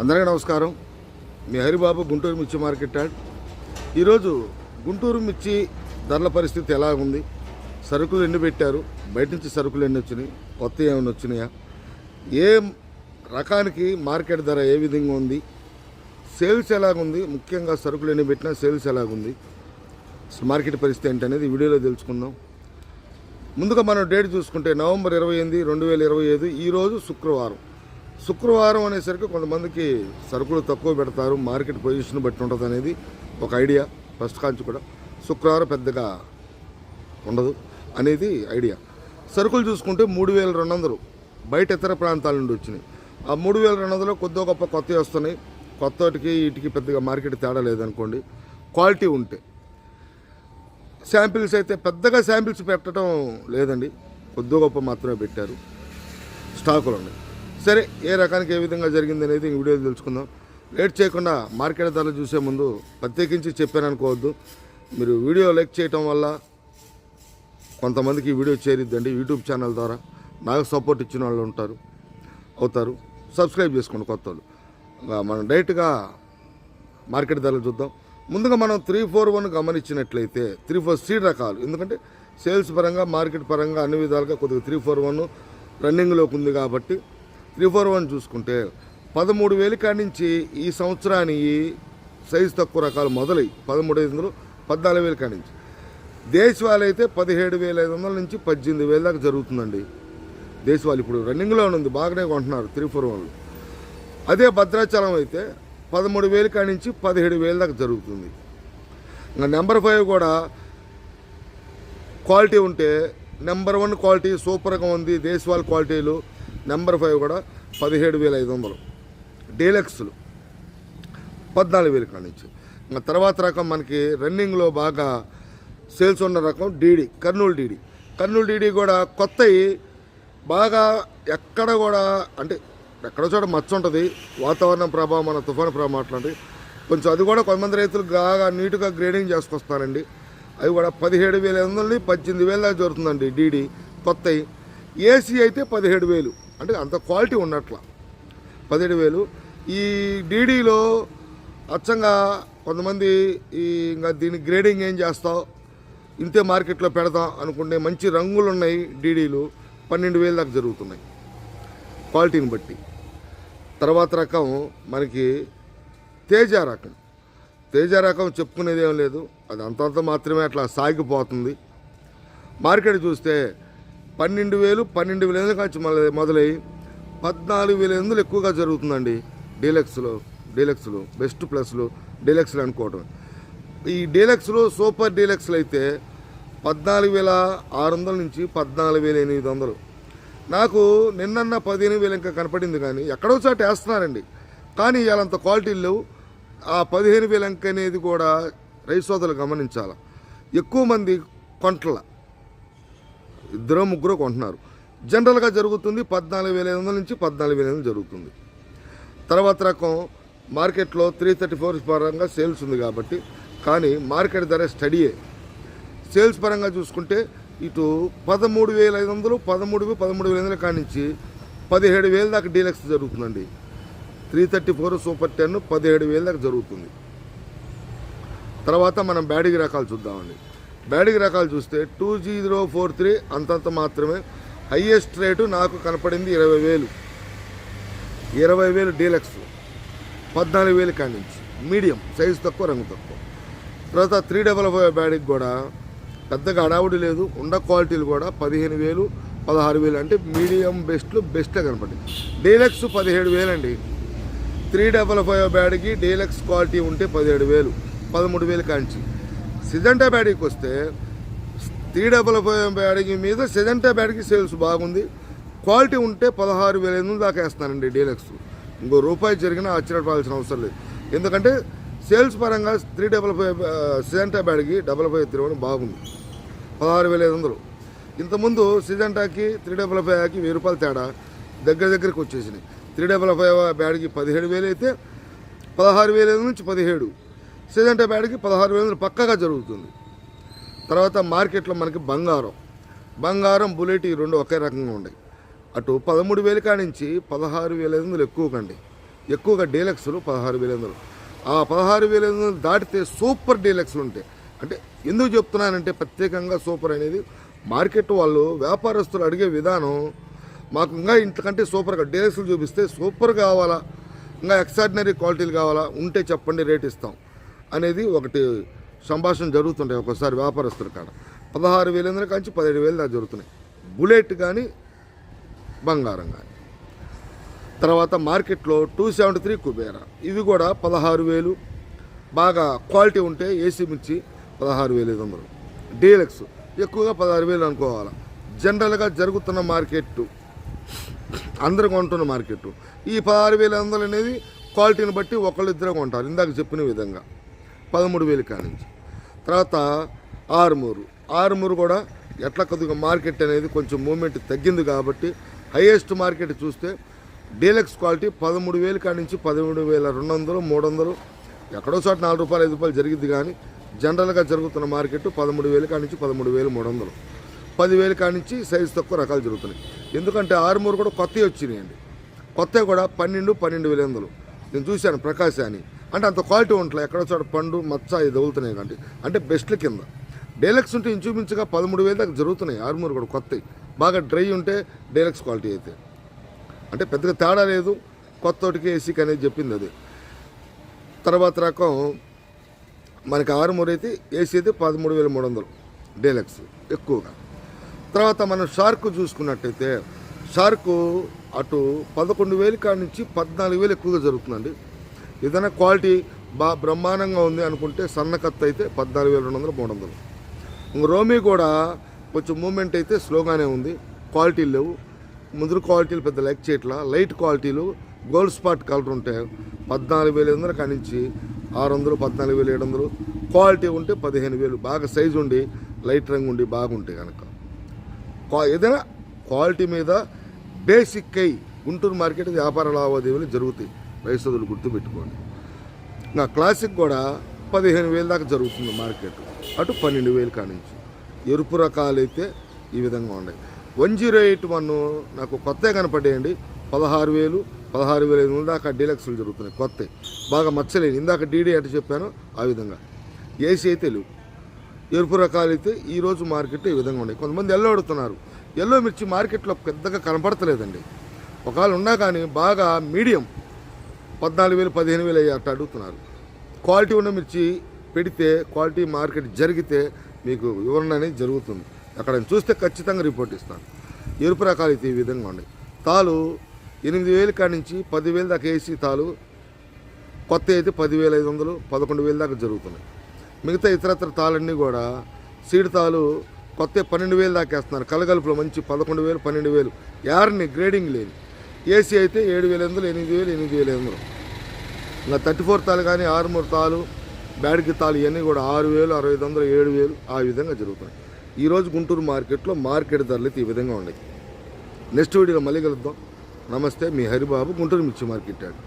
అందరికీ నమస్కారం. మీ హరిబాబు గుంటూరు మిర్చి మార్కెట్ యాడ్. ఈరోజు గుంటూరు మిర్చి ధరల పరిస్థితి ఎలా ఉంది? సరుకులు ఎన్ని పెట్టారు? బయట నుంచి సరుకులు ఎన్ని వచ్చినాయి? కొత్త ఏమైనా వచ్చినాయా? ఏ రకానికి మార్కెట్ ధర ఏ విధంగా ఉంది? సేల్స్ ఎలాగుంది? ముఖ్యంగా సరుకులు ఎన్ని పెట్టినా సేల్స్ ఎలాగుంది? మార్కెట్ పరిస్థితి ఏంటనేది వీడియోలో తెలుసుకుందాం. ముందుగా మనం డేట్ చూసుకుంటే నవంబర్ ఇరవై ఎనిమిది రెండు వేల ఇరవై ఐదు ఈరోజు శుక్రవారం. శుక్రవారం అనేసరికి కొంతమందికి సరుకులు తక్కువ పెడతారు మార్కెట్ పొజిషన్ బట్టి ఉంటుంది అనేది ఒక ఐడియా ఫస్ట్ కాంచి కూడా. శుక్రవారం పెద్దగా ఉండదు అనేది ఐడియా. సరుకులు చూసుకుంటే మూడు వేల రెండు వందలు బయట ఇతర ప్రాంతాల నుండి వచ్చినాయి. ఆ మూడు వేల రెండు వందలు కొద్దిగా గొప్ప కొత్తవి వస్తున్నాయి. కొత్తటికి వీటికి పెద్దగా మార్కెట్ తేడా లేదనుకోండి క్వాలిటీ ఉంటే. శాంపిల్స్ అయితే పెద్దగా శాంపిల్స్ పెట్టడం లేదండి కొద్ది గొప్ప మాత్రమే పెట్టారు. స్టాకులు ఉన్నాయి. సరే ఏ రకానికి ఏ విధంగా జరిగింది అనేది ఈ వీడియో తెలుసుకుందాం. లేట్ చేయకుండా మార్కెట్ ధరలు చూసే ముందు ప్రత్యేకించి చెప్పాను అనుకోవద్దు. మీరు వీడియో లైక్ చేయటం వల్ల కొంతమందికి వీడియో చేరిద్దండి యూట్యూబ్ ఛానల్ ద్వారా. నాకు సపోర్ట్ ఇచ్చిన వాళ్ళు ఉంటారు అవుతారు. సబ్స్క్రైబ్ చేసుకోండి కొత్త వాళ్ళు. మనం డైరెక్ట్గా మార్కెట్ ధరలు చూద్దాం. ముందుగా మనం త్రీ ఫోర్ వన్ గమనించినట్లయితే త్రీ ఫోర్ సీడ్ రకాలు. ఎందుకంటే సేల్స్ పరంగా మార్కెట్ పరంగా అన్ని విధాలుగా కొద్దిగా త్రీ ఫోర్ వన్ రన్నింగ్లోకి ఉంది కాబట్టి త్రీ ఫోర్ వన్ చూసుకుంటే పదమూడు వేలు కాడి నుంచి ఈ సంవత్సరానికి సైజు తక్కువ రకాలు మొదలై పదమూడు ఐదు వందలు పద్నాలుగు వేలు కాడి నుంచి. దేశవాళీ అయితే పదిహేడు వేల ఐదు వందల నుంచి పద్దెనిమిది వేల దాకా జరుగుతుందండి. దేశవాళీ ఇప్పుడు రన్నింగ్లో ఉంది బాగానే కొంటున్నారు త్రీ ఫోర్ వన్లు అదే భద్రాచలం అయితే పదమూడు వేలు కాడి నుంచి పదిహేడు వేల దాకా జరుగుతుంది. ఇంకా నెంబర్ ఫైవ్ కూడా క్వాలిటీ ఉంటే నెంబర్ వన్ క్వాలిటీ సూపర్గా ఉంది దేశవాళీ క్వాలిటీలు నెంబర్ ఫైవ్ కూడా పదిహేడు వేల ఐదు వందలు. డీలక్స్లు పద్నాలుగు వేలు కాడి నుంచి. ఇంకా తర్వాత రకం మనకి రన్నింగ్లో బాగా సేల్స్ ఉన్న రకం DD Kurnool DD. Kurnool DD కూడా కొత్తవి బాగా ఎక్కడ కూడా అంటే ఎక్కడ చోట మచ్చ ఉంటుంది వాతావరణం ప్రభావం మన తుఫాను ప్రభావం అట్లాంటివి కొంచెం అది కూడా కొంతమంది రైతులు బాగా నీట్గా గ్రేడింగ్ చేసుకొస్తారండి. అవి కూడా పదిహేడు వేల ఎనిమిది వందల పద్దెనిమిది వేల దాకా జరుగుతుందండి డీడీ కొత్తవి ఏసీ అయితే పదిహేడు వేలు. అంటే అంత క్వాలిటీ ఉన్నట్ల. పదిహేడు వేలు. ఈ డీడీలో అచ్చంగా కొంతమంది ఈ ఇంకా దీని గ్రేడింగ్ ఏం చేస్తావు? ఇంతే మార్కెట్లో పెడదాం అనుకుంటే మంచి రంగులు ఉన్నాయి డీడీలు. పన్నెండు వేలు దాకా జరుగుతున్నాయి. క్వాలిటీని బట్టి. తర్వాత రకం మనకి తేజ రకం. తేజ రకం చెప్పుకునేది ఏం లేదు. అది అంతంత మాత్రమే అట్లా సాగిపోతుంది. మార్కెట్ చూస్తే పన్నెండు వేలు పన్నెండు వేల ఎనిమిది నుంచి మళ్ళీ మొదలై పద్నాలుగు వేల ఎనిమిదిలు ఎక్కువగా జరుగుతుందండి? డీలక్స్లో డీలక్స్లు బెస్ట్ ప్లస్లు డీలక్స్లు అనుకోవటం. ఈ డీలక్స్లు సూపర్ డీలక్స్లు అయితే పద్నాలుగు వేల ఆరు వందల నుంచి పద్నాలుగు వేల ఎనిమిది వందలు. నాకు నిన్నన్న పదిహేను వేలు ఇంకా కనపడింది కానీ ఎక్కడో చోట వేస్తున్నారండి. కానీ ఇవాళంత క్వాలిటీలు లేవు. ఆ పదిహేను వేలంక అనేది కూడా రైసోదలు సోదరులు గమనించాలి. ఎక్కువ మంది కొంటల. ఇద్దరు ముగ్గురు కొంటున్నారు. జనరల్గా జరుగుతుంది పద్నాలుగు వేల ఐదు వందల నుంచి పద్నాలుగు వేల ఐదు వందలు జరుగుతుంది. తర్వాత రకం మార్కెట్లో త్రీ థర్టీ ఫోర్ పరంగా సేల్స్ ఉంది కాబట్టి కానీ మార్కెట్ ధర స్టడీయే. సేల్స్ పరంగా చూసుకుంటే ఇటు పదమూడు వేల ఐదు వందలు పదమూడు పదమూడు వేల ఐదు వందల కాడి నుంచి పదిహేడు వేల దాకా డీలక్స్ జరుగుతుందండి. Three thirty four super ten పదిహేడు వేల దాకా జరుగుతుంది. తర్వాత మనం బ్యాటరీ రకాలు చూద్దామండి. బ్యాటింగ్ రకాలు చూస్తే టూ జీరో ఫోర్ త్రీ అంతంత మాత్రమే. హయ్యెస్ట్ రేటు నాకు కనపడింది ఇరవై వేలు. ఇరవై వేలు డీలక్స్. పద్నాలుగు వేలు కానించి మీడియం సైజు తక్కువ రంగు తక్కువ. తర్వాత త్రీ డబల్ ఫైవ్ బ్యాటింగ్ కూడా పెద్దగా అడావుడి లేదు. ఉండ క్వాలిటీలు కూడా పదిహేను వేలు పదహారు వేలు అంటే మీడియం బెస్ట్లు బెస్ట్గా కనపడింది. డీలక్స్ పదిహేడు వేలండి. త్రీ డబల్ ఫైవ్ బ్యాడ్కి డీలక్స్ క్వాలిటీ ఉంటే పదిహేడు వేలు పదమూడు వేలు కాంచి సిజంటా బ్యాడ్కి వస్తే త్రీ డబల్ బ్యాడీ మీద సిజంటా బ్యాడ్కి సేల్స్ బాగుంది. క్వాలిటీ ఉంటే పదహారు వేల ఎనిమిది దాకా వేస్తానండి డీలక్స్ ఇంకో రూపాయి జరిగినా ఆశ్చర్యపడాల్సిన అవసరం లేదు. ఎందుకంటే సేల్స్ పరంగా త్రీ డబల్ ఫైవ్ సిజంటా బ్యాడ్కి డబల్ ఫైవ్ త్రీ వన్ బాగుంది. పదహారు వేల ఐదు వందలు. ఇంతకుముందు సిజంటాకి త్రీ డబల్ ఫైవ్కి వెయ్యి రూపాయలు తేడా దగ్గర దగ్గరికి వచ్చేసినాయి. త్రీ డబల్ ఫైవ్ బ్యాడ్కి పదిహేడు వేలు అయితే పదహారు వేల ఐదు నుంచి పదిహేడు. సిజంటా బ్యాడ్కి పదహారు వేల పక్కగా జరుగుతుంది. తర్వాత మార్కెట్లో మనకి బంగారం. బంగారం బుల్లెట్ ఈ రెండు ఒకే రకంగా ఉన్నాయి. అటు పదమూడు వేల కాడి నుంచి పదహారు వేల ఐదు వందలు ఎక్కువ కండి ఎక్కువగా డీలక్స్లు పదహారు వేల ఐదు వందలు. ఆ పదహారు వేల ఐదు వందలు దాటితే సూపర్ డీలక్స్లు ఉంటాయి. అంటే ఎందుకు చెప్తున్నానంటే ప్రత్యేకంగా సూపర్ అనేది మార్కెట్ వాళ్ళు వ్యాపారస్తులు అడిగే విధానం మాకు ఇంకా ఇంతకంటే సూపర్గా డీలక్స్లు చూపిస్తే సూపర్ కావాలా? ఇంకా ఎక్స్ట్రాడినరీ క్వాలిటీలు కావాలా? ఉంటే చెప్పండి రేట్ ఇస్తాం. అనేది ఒకటి సంభాషణ జరుగుతుంటాయి ఒకసారి వ్యాపారస్తుల కాడ. పదహారు వేల ఎనిమిది కాంచి పదిహేడు వేలు దాకా జరుగుతున్నాయి. బుల్లెట్ కానీ బంగారం కానీ తర్వాత మార్కెట్లో టూ సెవెంటీ త్రీ కుబేరా. ఇవి కూడా పదహారు వేలు. బాగా క్వాలిటీ ఉంటే ఏసీ మిర్చి పదహారు వేలు ఐదు వందలు. డీలక్స్ ఎక్కువగా పదహారు వేలు అనుకోవాలి. జనరల్గా జరుగుతున్న మార్కెట్ అందరూ కొంటున్న మార్కెట్ ఈ పదహారు వేల వందలు అనేది క్వాలిటీని బట్టి ఒకళ్ళిద్దరే కొంటారు. ఇందాక చెప్పిన విధంగా. పదమూడు వేలు కానించి. తర్వాత ఆరుమూరు. ఆరుమూరు కూడా ఎట్లా కొద్దిగా మార్కెట్ అనేది కొంచెం మూమెంట్ తగ్గింది కాబట్టి హైయెస్ట్ మార్కెట్ చూస్తే డీలక్స్ క్వాలిటీ పదమూడు వేలు కానించి పదమూడు వేల రెండు వందలు మూడు వందలు ఎక్కడో చోట నాలుగు రూపాయలు ఐదు రూపాయలు జరిగింది కానీ జనరల్గా జరుగుతున్న మార్కెట్ పదమూడు వేలు కానించి పదమూడు వేలు మూడు వందలు. పదివేలు కానించి సైజు తక్కువ రకాలు జరుగుతున్నాయి. ఎందుకంటే ఆరుమూరు కూడా కొత్తవి వచ్చినాయండి. కొత్తవి కూడా పన్నెండు పన్నెండు వేల వందలు. నేను చూశాను ప్రకాశాన్ని. అంటే అంత క్వాలిటీ ఉంటుంది ఎక్కడో చోట పండు మచ్చ ఇది తగులుతున్నాయి కాబట్టి అంటే బెస్ట్ల కింద. డీలక్స్ ఉంటే ఇంచుమించుగా పదమూడు వేలు దాకా జరుగుతున్నాయి. ఆరుమూరు కూడా కొత్తవి బాగా డ్రై ఉంటే డీలక్స్ క్వాలిటీ అయితే. అంటే పెద్దగా తేడా లేదు. కొత్తోటికి ఏసీకి అనేది చెప్పింది అది. తర్వాత రకం మనకి ఆరుమూరు అయితే ఏసీ అయితే పదమూడు వేల మూడు వందలు డీలక్స్ ఎక్కువగా. తర్వాత మనం షార్క్ చూసుకున్నట్టయితే షార్క్ అటు పదకొండు వేలు కాడి నుంచి పద్నాలుగు వేలు ఎక్కువగా జరుగుతుందండి. ఏదైనా క్వాలిటీ బాగా బ్రహ్మాండంగా ఉంది అనుకుంటే సన్న కత్త అయితే పద్నాలుగు వేల రెండు వందలు మూడు వందలు. ఇంక రోమీ కూడా కొంచెం మూమెంట్ అయితే స్లోగానే ఉంది క్వాలిటీలు లేవు. ముదురు క్వాలిటీలు పెద్ద లైక్ చేయట్లా. లైట్ క్వాలిటీలు గోల్డ్ స్పాట్ కలర్ ఉంటాయి పద్నాలుగు వేల ఐదు వందల కానించి ఆరు వందలు పద్నాలుగు వేల ఏడు వందలు. క్వాలిటీ ఉంటే పదిహేను వేలు. బాగా సైజు ఉండి లైట్ రంగు ఉండి బాగుంటాయి కనుక. క్వా- ఏదైనా క్వాలిటీ మీద బేసిక్ అయి గుంటూరు మార్కెట్ వ్యాపార లావాదేవీలు జరుగుతాయి. వయసులు గుర్తుపెట్టుకోండి. నా క్లాసిక్ కూడా పదిహేను వేలు దాకా జరుగుతుంది మార్కెట్. అటు పన్నెండు వేలు కానించి. ఎరుపు రకాలు అయితే ఈ విధంగా ఉన్నాయి. వన్ జీరో ఎయిట్ వన్ నాకు కొత్త కనపడేయండి. పదహారు వేలు పదహారు వేల ఐదు వందల దాకా డీలక్స్లు జరుగుతున్నాయి కొత్త. బాగా మచ్చలేని. ఇందాక డీడీ అటు చెప్పాను ఆ విధంగా. ఏసీ అయితే లేవు. ఎరుపు రకాలు అయితే ఈరోజు మార్కెట్ ఈ విధంగా ఉన్నాయి. కొంతమంది ఎల్లో అడుగుతున్నారు. ఎల్లో మిర్చి మార్కెట్లో పెద్దగా కనపడతలేదండి. ఒకవేళ ఉన్నా కానీ బాగా మీడియం. పద్నాలుగు వేలు పదిహేను వేలు అయ్యేట అట్లా అడుగుతున్నారు. క్వాలిటీ ఉన్న మిర్చి పెడితే క్వాలిటీ మార్కెట్ జరిగితే మీకు వివరణ అనేది జరుగుతుంది. అక్కడ చూస్తే ఖచ్చితంగా రిపోర్ట్ ఇస్తాను. ఎరుపు రకాలు అయితే ఈ విధంగా ఉన్నాయి. తాలు ఎనిమిది వేలు కాడి నుంచి పదివేలు దాకా వేసి తాలు కొత్త అయితే పదివేల ఐదు వందలు పదకొండు వేలు దాకా జరుగుతున్నాయి. మిగతా ఇతరత్ర తాళన్నీ కూడా సీడ్ తాలు కొత్త పన్నెండు వేలు దాకా వేస్తున్నారు. కలగలుపులో మంచి పదకొండు వేలు పన్నెండు వేలు. యార్ని గ్రేడింగ్ లేని. ఏసీ అయితే ఏడు వేల ఎనిమిది వేలు ఎనిమిది వేల వందలు. ఇంకా థర్టీ ఫోర్ తాలు కానీ ఆరుమూరు తాలు బ్యాడ్కి తాలు ఇవన్నీ కూడా ఆరు వేలు అరవై ఐదు వందలు ఏడు వేలు ఆ విధంగా జరుగుతాయి ఈరోజు గుంటూరు మార్కెట్లో మార్కెట్ ధరలు అయితే ఈ విధంగా ఉన్నాయి. నెక్స్ట్ వీడియోలో మళ్ళీ కలుద్దాం. నమస్తే మీ హరిబాబు గుంటూరు మిర్చి మార్కెట్ యాడ్.